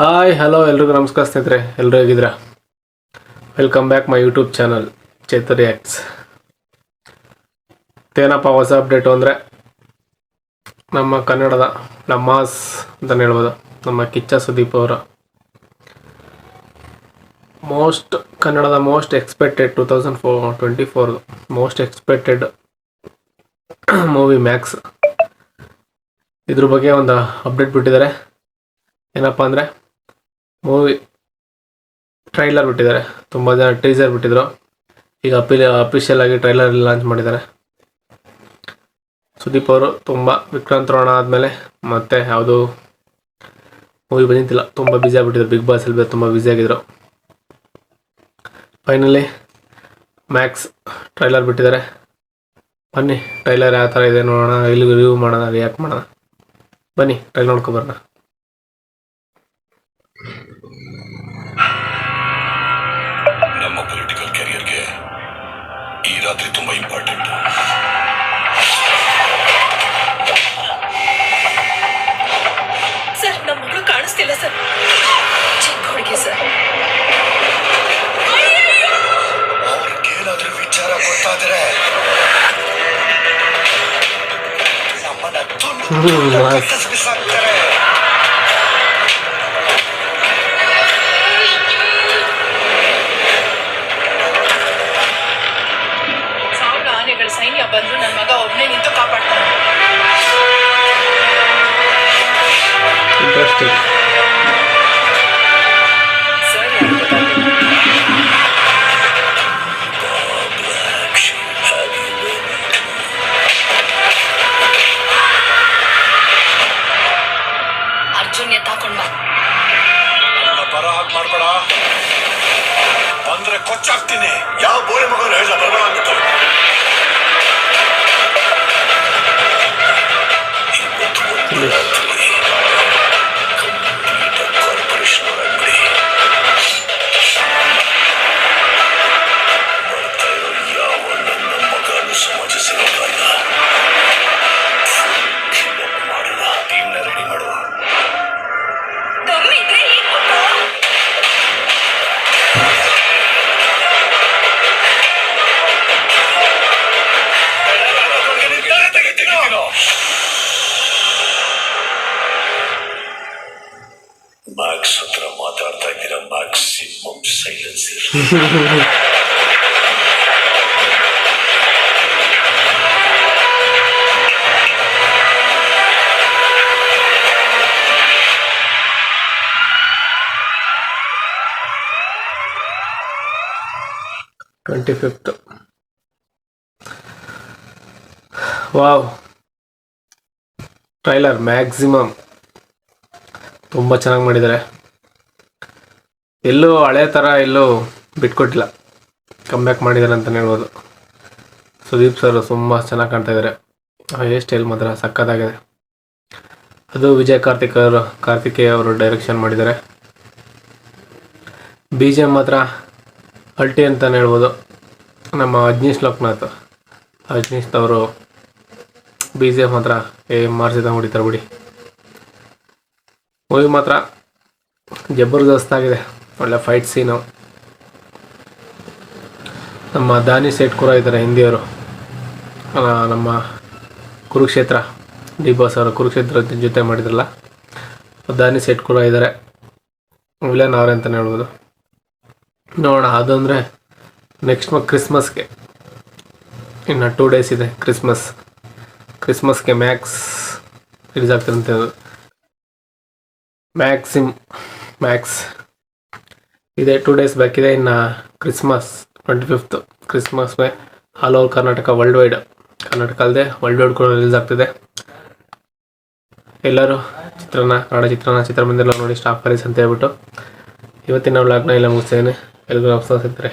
Hi hello ಎಲ್ರಿಗೂ ನಮಸ್ಕಾರ ಸ್ನೇಹಿತರೆ ಎಲ್ಲರೂ ಹೇಗಿದ್ದೀರಾ? Welcome back my YouTube channel ಚೇತರಿ acts ಏನಪ್ಪ ಹೊಸ ಅಪ್ಡೇಟು ಅಂದರೆ, ನಮ್ಮ ಕನ್ನಡದ ನಮ್ಮಾಸ್ ಅಂತ ಹೇಳ್ಬೋದು, ನಮ್ಮ ಕಿಚ್ಚ ಸುದೀಪ್ ಅವರ ಮೋಸ್ಟ್ ಕನ್ನಡದ most expected two thousand four twenty ಫೋರ್ದು most expected movie Max ಇದ್ರ ಬಗ್ಗೆ ಒಂದು ಅಪ್ಡೇಟ್ ಬಿಟ್ಟಿದ್ದಾರೆ. ಏನಪ್ಪ ಅಂದರೆ ಮೂವಿ ಟ್ರೈಲರ್ ಬಿಟ್ಟಿದ್ದಾರೆ. ತುಂಬ ಜನ ಟೀಸರ್ ಬಿಟ್ಟಿದ್ರು. ಈಗ ಅಪೀಲ್ ಅಫಿಷಿಯಲ್ ಆಗಿ ಟ್ರೈಲರ್ ಲಾಂಚ್ ಮಾಡಿದ್ದಾರೆ. ಸುದೀಪ್ ಅವರು ತುಂಬ ವಿಕ್ರಾಂತ್ ರೋಣ ಆದಮೇಲೆ ಮತ್ತೆ ಯಾವುದು ಮೂವಿ ಬಂದಿದ್ದಿಲ್ಲ. ತುಂಬ ಬ್ಯುಸಿ ಆಗಿಬಿಟ್ಟಿದ್ರು. ಬಿಗ್ ಬಾಸ್ ಅಲ್ಲಿ ತುಂಬ ಬ್ಯುಸಿ ಆಗಿದ್ರು. ಫೈನಲಿ ಮ್ಯಾಕ್ಸ್ ಟ್ರೈಲರ್ ಬಿಟ್ಟಿದ್ದಾರೆ. ಬನ್ನಿ ಟ್ರೈಲರ್ ಯಾವ ಥರ ಇದೆ ನೋಡೋಣ. ಇಲ್ಲಿ ರಿವ್ಯೂ ಮಾಡೋಣ ರಿಯಾಕ್ಟ್ ಮಾಡೋಣ. ಬನ್ನಿ ಟ್ರೈಲ್ ನೋಡ್ಕೊಬರೋಣ ರಾತ್ರಿ ತುಂಬಾ ಇಂಪಾರ್ಟೆಂಟ್ ಸರ್ ನಮ್ಮ ಮಗಳು ಕಾಣಿಸ್ತಿಲ್ಲ ಸರ್ ಚಿಕ್ಕ ಹುಡುಗಿ ಸರ್ ಅವ್ರಿಗೇನಾದ್ರೂ ವಿಚಾರ ಗೊತ್ತಾದ್ರೆ ನಮ್ಮನ್ನ ತುಂಡು ಹ್ಮ್, ತುಂಡು nice. ಕತ್ತರಿಸಿ ಬಿಸಾಕ್ತಾರೆ. ಹಾಗೆ ಮಾಡ್ಬೇಡ. ಬಂದ್ರೆ ಕೊಚ್ಚಾಗ್ತೀನಿ. ಯಾವ ಬೋರೆ ಮಗನ ಹೇಳ ಬರಬೇಡ ಅಂದ್ಬಿಟ್ಟು. ಮ್ಯಾಕ್ಸ್ ಹತ್ರ ಮಾತಾಡ್ತಾ ಇದ್ದೀರಾ maximum silence twenty fifth wow trailer maximum ತುಂಬ ಚೆನ್ನಾಗಿ ಮಾಡಿದ್ದಾರೆ. ಎಲ್ಲೂ ಹಳೆ ಥರ ಎಲ್ಲೂ ಬಿಟ್ಕೊಟ್ಟಿಲ್ಲ. ಕಮ್ಬ್ಯಾಕ್ ಮಾಡಿದ್ದಾರೆ ಅಂತಲೇ ಹೇಳ್ಬೋದು. ಸುದೀಪ್ ಸರ್ ತುಂಬ ಚೆನ್ನಾಗಿ ಕಾಣ್ತಾ ಇದ್ದಾರೆ ಹೇರ್ ಸ್ಟೈಲ್ ಮಾತ್ರ ಸಕ್ಕತ್ತಾಗಿದೆ. ಅದು ವಿಜಯ್ ಕಾರ್ತಿಕ್ ಅವರು ಕಾರ್ತಿಕೇಯ ಅವರು ಡೈರೆಕ್ಷನ್ ಮಾಡಿದ್ದಾರೆ. ಬಿ ಜಿ ಮಾತ್ರ ಅಲ್ಟಿ ಅಂತಲೇ ಹೇಳ್ಬೋದು. ನಮ್ಮ ಅಜ್ನೀಶ್ ಲೋಕನಾಥ್, ಅಜ್ನೀಶ್ ಅವರು ಬಿ ಜಿ ಮಾತ್ರ ಏ ಮಾರ್ಸಿದ ಹೊಡಿತಾರೆ ಬಿಡಿ ಮೂವಿ ಮಾತ್ರ ಜಬರ್ದಸ್ತ್ ಆಗಿದೆ. ಒಳ್ಳೆ ಫೈಟ್ ಸೀನು ನಮ್ಮ ದಾನಿ ಸೇಟ್ ಕೂಡ ಇದ್ದಾರೆ, ಹಿಂದಿಯವರು. ನಮ್ಮ ಕುರುಕ್ಷೇತ್ರ, ಡಿ ಬಾಸ್ ಅವರು ಕುರುಕ್ಷೇತ್ರ ಜೊತೆ ಮಾಡಿದ್ರಲ್ಲ ದಾನಿ ಸೇಟ್ ಕೂಡ ಇದ್ದಾರೆ. ವಿಲನ್ ಅವರೇ ಅಂತಲೇ ಹೇಳ್ಬೋದು. ನೋಡೋಣ, ಅದಂದರೆ ನೆಕ್ಸ್ಟ್ ಕ್ರಿಸ್ಮಸ್ಗೆ ಇನ್ನು ಟೂ ಡೇಸ್ ಇದೆ ಕ್ರಿಸ್ಮಸ್ ಕ್ರಿಸ್ಮಸ್ಗೆ ಮ್ಯಾಕ್ಸ್ ರಿಲೀಸ್ ಆಗ್ತಿರಂತೆ ಮ್ಯಾಕ್ಸಿಮ್ ಮ್ಯಾಕ್ಸ್ ಇದೆ ಟೂ ಡೇಸ್ ಬ್ಯಾಕ್ ಇದೆ. ಇನ್ನು Christmas twenty fifth Christmas May all over Karnataka worldwide Karnataka ಅಲ್ಲದೆ ವರ್ಲ್ಡ್ ವೈಡ್ ಕೂಡ ರಿಲೀಸ್ ಆಗ್ತಿದೆ. ಎಲ್ಲರೂ ಚಿತ್ರನ ಕನ್ನಡ ಚಿತ್ರನ ಚಿತ್ರಮಂದಿರ ನೋಡಿ ಸ್ಟಾಪ್ ಕರೀಸ್ ಅಂತ ಹೇಳ್ಬಿಟ್ಟು ಇವತ್ತಿನ ವ್ಲಾಗ್ನ ಎಲ್ಲ ಮುಗಿಸ್ತೇನೆ. ಎಲ್ಲರೂ ನಮಸ್ಕಾರ ಸಿಗ್ತಾರೆ